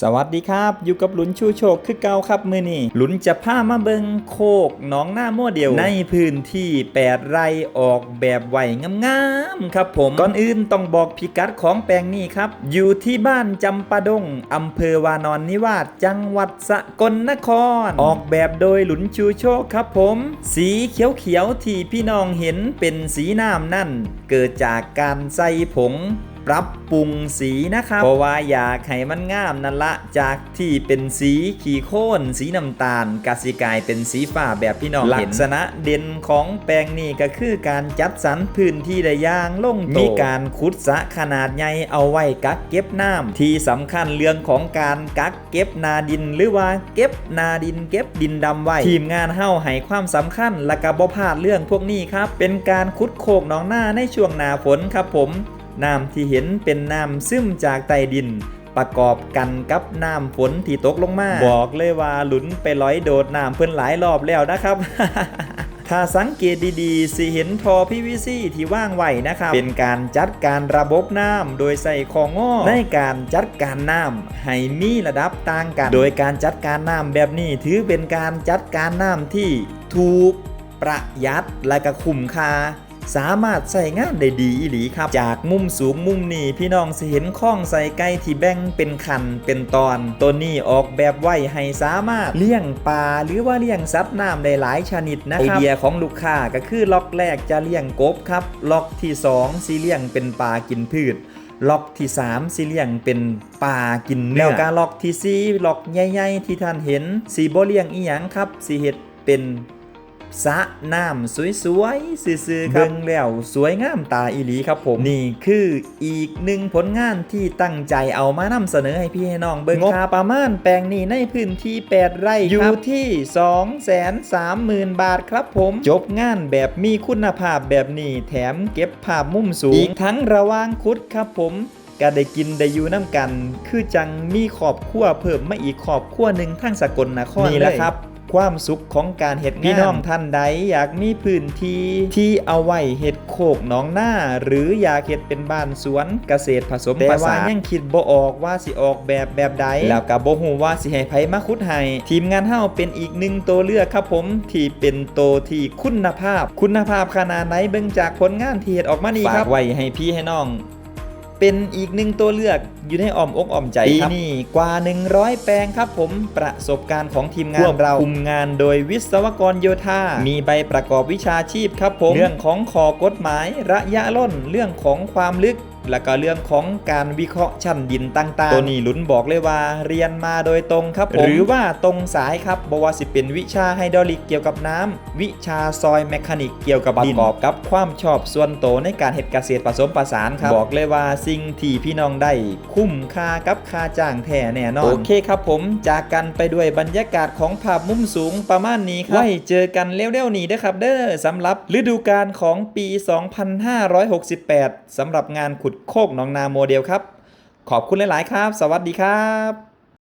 สวัสดีครับ อยู่กับหลุนชูโชคคือเก่าครับมือนี่หลุนจะพามาเบิงโคกหน้องหน้าโมเดลในพื้นที่ 8 ไร่ออกแบบไหวงามๆครับผมก่อนอื่นต้องบอกพิกัดของแปลงนี้ครับ อยู่ที่บ้านจำปาดงอำเภอวานอนนิวาสจังหวัดสกลนคร ออกแบบโดยหลุนชูโชคครับผม สีเขียวๆที่พี่น้องเห็นเป็นสีน้ำนั่น เกิดจากการใส่ผง ปรับปรุงสีนะครับ เพราะว่าอยากให้มันงามนั่นละ จากที่เป็นสีขีโค่นสีน้ำตาลกสิกลายเป็นสีฟ้าแบบพี่น้องเห็นลักษณะเด่นของแปลงนี้ก็คือการจัดสรรพื้นที่ได้อย่างลงตัวมีการขุดสระขนาดใหญ่เอาไว้กักเก็บน้ำที่สำคัญเรื่องของการกักเก็บนาดิน หรือว่าเก็บนาดิน เก็บดินดำไว้ทีมงานเฮาให้ความสำคัญและก็บ่พลาดเรื่องพวกนี้ครับเป็นการขุดโคกหนองหน้าในช่วงหน้าฝนครับผม น้ำที่เห็นเป็นน้ำซึมจากใต้ดิน ประกอบกันกับน้ำฝนที่ตกลงมา บอกเลยว่าหลุนไปร้อยโดดน้ำเพิ่นหลายรอบแล้วนะครับถ้าสังเกตดีๆ สิเห็นทอ PVC ที่ว่างไว้นะครับ เป็นการจัดการระบบน้ำโดยใส่ของงอในการจัดการน้ำให้มีระดับต่างกัน โดยการจัดการน้ำแบบนี้ถือเป็นการจัดการน้ำที่ถูกประหยัดและก็คุ้มค่า สามารถใส่งานได้ดีอีหลีครับ จากมุมสูงมุมนี้พี่น้องสิเห็นข้องใส่ไก่ที่แบ่งเป็นคันเป็นตอน ตัวนี้ออกแบบไว้ให้สามารถเลี้ยงปลาหรือว่าเลี้ยงสัตว์น้ำได้หลายชนิดนะครับไอเดียของลูกค้าก็คือล็อกแรกจะเลี้ยงกบครับ ล็อกที่2สิเลี้ยงเป็นปลากินพืชล็อกที่3สิเลี้ยงเป็นปลากินเนื้อแล้วก็ล็อกที่4ล็อกใหญ่ๆที่ท่านเห็นสีบ่เลี้ยงอีหยังครับสิเฮ็ดเป็น สระน้ำสวยๆซื่อๆครับเบิ่งแล้วสวยงามตาอีหลีครับผม นี่คืออีกหนึ่งผลงานที่ตั้งใจเอามานำเสนอให้พี่ให้น้องเบิ่งค่าประมาณแปลงนี้ในพื้นที่ 8 ไร่อยู่ที่ 230,000 บาทครับผม จบงานแบบมีคุณภาพแบบนี้แถมเก็บภาพมุมสูง อีกทั้งระหว่างคุดครับผมก็ได้กินได้อยู่น้ำกัน คือจังมีขอบขั้วเพิ่มมาอีกขอบขั้วหนึ่งทั้งสกลนครนี่แหละครับ ความสุขของการเห็ดงานพี่น้องท่านใดอยากมีพื้นที่ที่เอาไว้เห็ดโคกหนองหน้า หรืออยากเห็ดเป็นบ้านสวนเกษตรผสมผสานยังคิดบ่ออกว่าสิออกแบบแบบใดแล้วก็บ่ฮู้ว่าสิให้ไผมาคุดให้ทีมงานเฮาเป็นอีกหนึ่งตัวเลือกครับผมที่เป็นตัวที่คุณภาพ คุณภาพขนาดไหนเบิ่งจากผลงานที่เฮ็ดออกมานี่ครับฝากไว้ให้พี่ให้น้อง เป็นอีกหนึ่งตัวเลือกอยู่ในอ้อมอกอ้อมใจครับปีนี้กว่า 100 แปลงครับผมประสบการณ์ของทีมงานเราคุมงานโดยวิศวกรโยธา มีใบประกอบวิชาชีพครับผมเรื่องของขอกฎหมายระยะล่นเรื่องของความลึก แล้วก็เรื่องของการวิเคราะห์ชั้นดินต่างๆ ตัวนี้ลุ้นบอกเลยว่าเรียนมาโดยตรงครับผมหรือว่าตรงสายครับบว่าสิเป็นวิชาไฮดรอลิกเกี่ยวกับน้ำวิชาซอยแมคานิกเกี่ยวกับดินประกอบกับความชอบส่วนโตวในการเฮ็ดเกษตรผสมผสานครับบอกเลยว่าสิ่งที่พี่น้องได้คุ้มค่ากับค่าจ้างแท้แน่นอนโอเคครับผมจากกันไปด้วยบรรยากาศของภาพมุมสูงประมาณนี้ครับไว้เจอกันเร็วๆนี้เด้อครับเด้อสำหรับฤดูกาลของปี 2568 สำหรับงานขุดโคกหนองนาโมเดลครับ ขอบคุณหลาย ๆ ครับ สวัสดีครับ